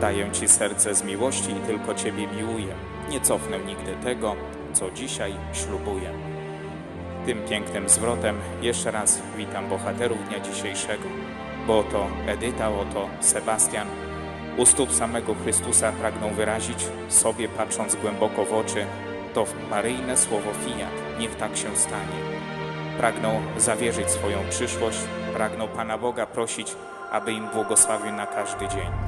Daję Ci serce z miłości i tylko Ciebie miłuję. Nie cofnę nigdy tego, co dzisiaj ślubuję. Tym pięknym zwrotem jeszcze raz witam bohaterów dnia dzisiejszego, bo oto Edyta, oto Sebastian u stóp samego Chrystusa pragną wyrazić sobie, patrząc głęboko w oczy, to maryjne słowo fiat, niech tak się stanie. Pragną zawierzyć swoją przyszłość, pragną Pana Boga prosić, aby im błogosławił na każdy dzień.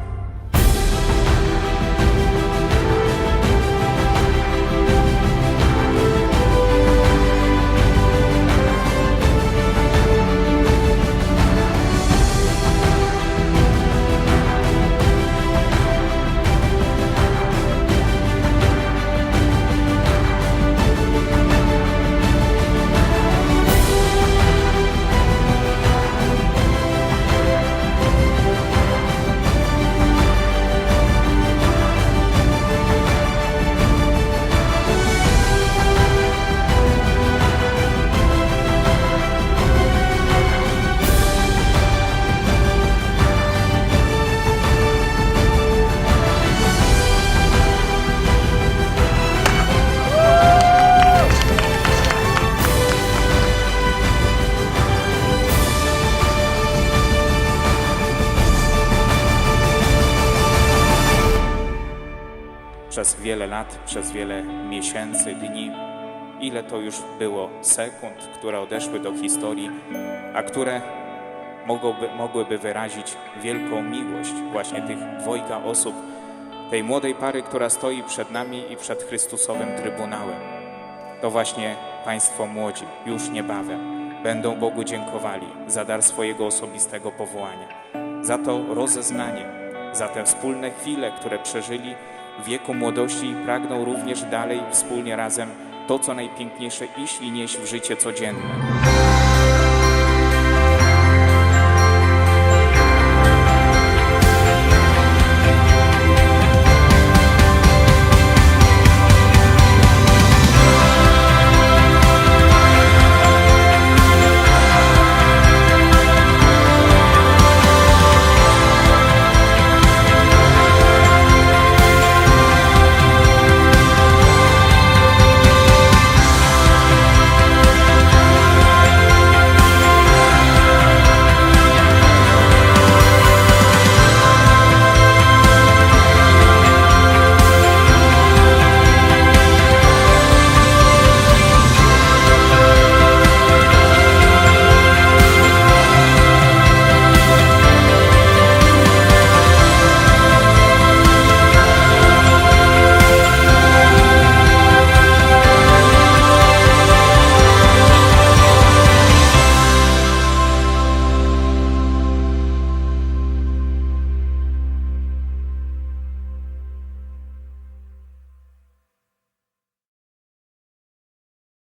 Przez wiele lat, przez wiele miesięcy, dni, ile to już było sekund, które odeszły do historii, a które mogłoby, mogłyby wyrazić wielką miłość właśnie tych dwojga osób, tej młodej pary, która stoi przed nami i przed Chrystusowym Trybunałem. To właśnie Państwo młodzi już niebawem będą Bogu dziękowali za dar swojego osobistego powołania, za to rozeznanie, za te wspólne chwile, które przeżyli wieku młodości i pragną również dalej wspólnie razem to, co najpiękniejsze, iść i nieść w życie codzienne.